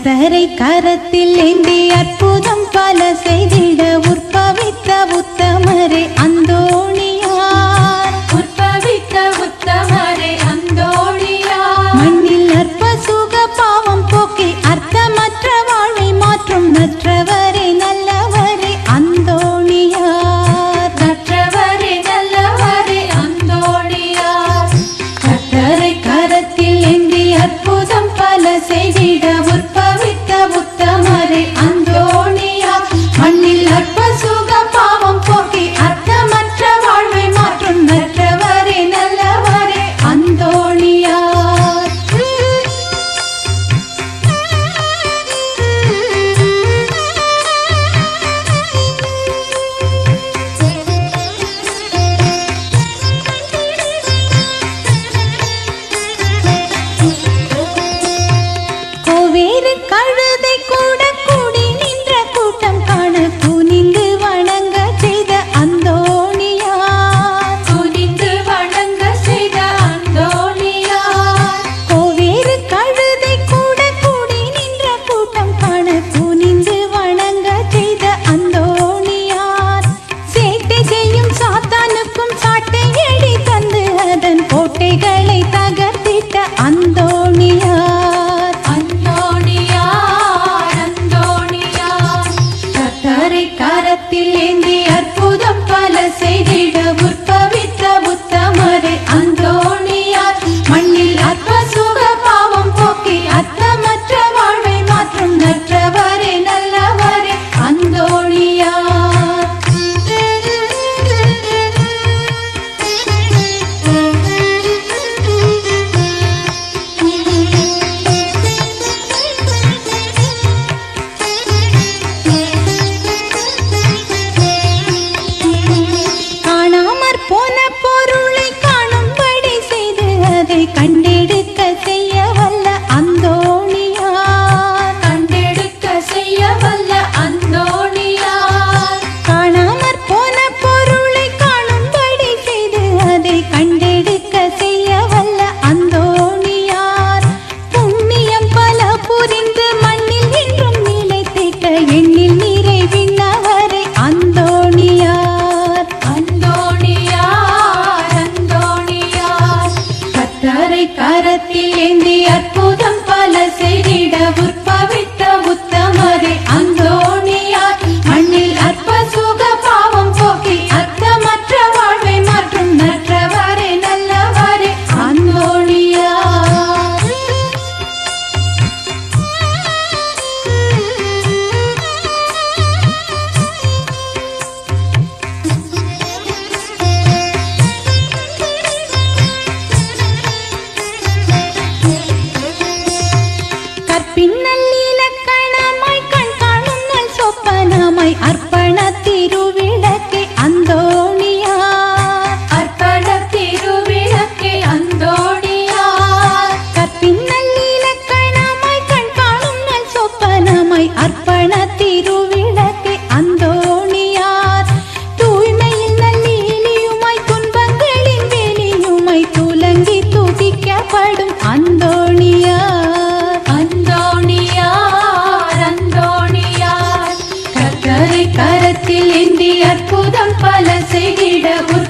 கர்த்தரை கரத்தில் ஏந்தி அற்புதம் பல செய்திட உற்பவித்த உத்தமரே அந்தோணியார். உற்பவித்த உத்தமரே அந்தோணியார். மண்ணில் அற்ப சுக பாவம் போக்கி அர்த்தமற்ற வாழ்வை மாற்றும் மற்றவர் கைய 冰奶。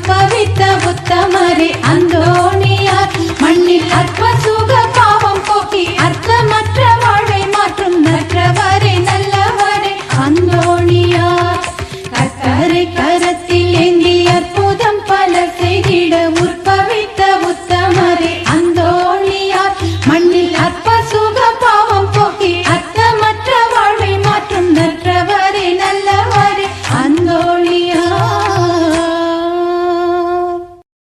పవిత్ర ఉత్తమరి అంత